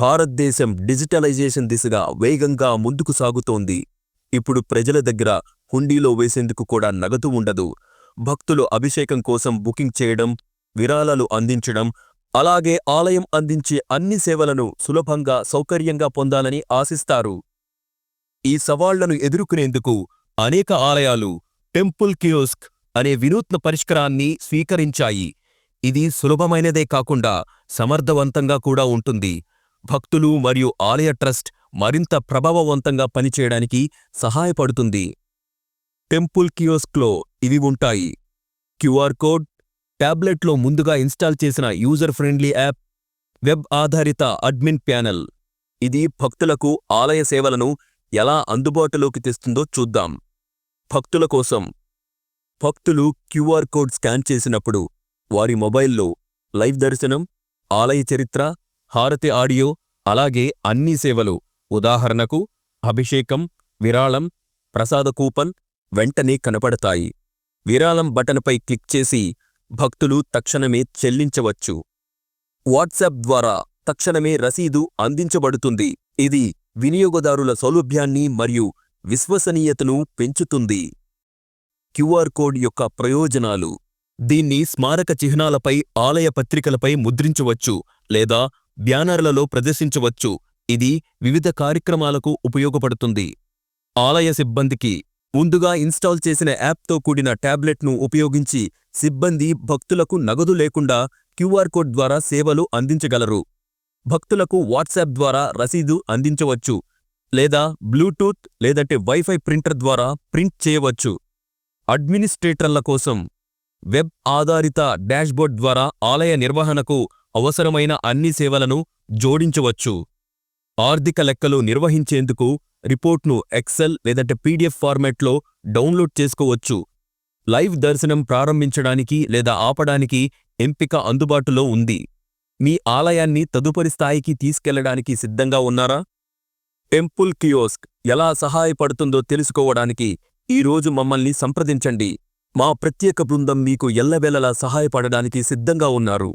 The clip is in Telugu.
భారతదేశం డిజిటలైజేషన్ దిశగా వేగంగా ముందుకు సాగుతోంది. ఇప్పుడు ప్రజల దగ్గర హుండీలో వేసేందుకు కూడా నగదు ఉండదు. భక్తులు అభిషేకం కోసం బుకింగ్ చేయడం విరాళాలు అందించడం అలాగే ఆలయం అందించే అన్ని సేవలను సులభంగా సౌకర్యంగా పొందాలని ఆశిస్తారు. ఈ సవాళ్ళను ఎదుర్కొనేందుకు అనేక ఆలయాలు టెంపుల్ కియోస్క్ అనే వినూత్న పరిష్కారాన్ని స్వీకరించాయి. ఇది సులభమైనదే కాకుండా సమర్థవంతంగా కూడా ఉంటుంది. భక్తులు మరియు ఆలయ ట్రస్ట్ మరింత ప్రభావవంతంగా పనిచేయడానికి సహాయపడుతుంది. టెంపుల్ కియోస్క్లో ఇవి ఉంటాయి. క్యూఆర్ కోడ్ టాబ్లెట్లో ముందుగా ఇన్స్టాల్ చేసిన యూజర్ ఫ్రెండ్లీ యాప్ వెబ్ ఆధారిత అడ్మిన్ ప్యానెల్. ఇది భక్తులకు ఆలయ సేవలను ఎలా అందుబాటులోకి తెస్తుందో చూద్దాం. భక్తుల కోసం. భక్తులు క్యూఆర్ కోడ్ స్కాన్ చేసినప్పుడు వారి మొబైల్లో లైవ్ దర్శనం ఆలయ చరిత్ర హారతి ఆడియో అలాగే అన్ని సేవలు. ఉదాహరణకు అభిషేకం విరాళం ప్రసాద కూపన్ వెంటనే కనపడతాయి. విరాళం బటన్పై క్లిక్ చేసి భక్తులు తక్షణమే చెల్లించవచ్చు. వాట్సాప్ ద్వారా తక్షణమే రసీదు అందించబడుతుంది. ఇది వినియోగదారుల సౌలభ్యాన్ని మరియు విశ్వసనీయతను పెంచుతుంది. క్యూఆర్ కోడ్ యొక్క ప్రయోజనాలు. దీన్ని స్మారక చిహ్నాలపై ఆలయ పత్రికలపై ముద్రించవచ్చు లేదా బ్యానర్లలో ప్రదర్శించవచ్చు. ఇది వివిధ కార్యక్రమాలకు ఉపయోగపడుతుంది. ఆలయ సిబ్బందికి ముందుగా ఇన్స్టాల్ చేసిన యాప్తో కూడిన టాబ్లెట్ను ఉపయోగించి సిబ్బంది భక్తులకు నగదు లేకుండా క్యూఆర్ కోడ్ ద్వారా సేవలు అందించగలరు. భక్తులకు వాట్సాప్ ద్వారా రసీదు అందించవచ్చు లేదా బ్లూటూత్ లేదంటే వైఫై ప్రింటర్ ద్వారా ప్రింట్ చేయవచ్చు. అడ్మినిస్ట్రేటర్ల కోసం వెబ్ ఆధారిత డాష్బోర్డ్ ద్వారా ఆలయ నిర్వహణకు అవసరమైన అన్ని సేవలను జోడించవచ్చు. ఆర్థిక లెక్కలు నిర్వహించేందుకు రిపోర్ట్ను ఎక్సెల్ లేదంటే పీడిఎఫ్ ఫార్మాట్లో డౌన్లోడ్ చేసుకోవచ్చు. లైవ్ దర్శనం ప్రారంభించడానికి లేదా ఆపడానికి ఎంపిక అందుబాటులో ఉంది. మీ ఆలయాన్ని తదుపరి స్థాయికి తీసుకెళ్ళడానికి సిద్ధంగా ఉన్నారా? టెంపుల్ కియోస్క్ ఎలా సహాయపడుతుందో తెలుసుకోవడానికి ఈరోజు మమ్మల్ని సంప్రదించండి. మా ప్రత్యేక బృందం మీకు ఎల్లవేళలా సహాయపడడానికి సిద్ధంగా ఉన్నారు.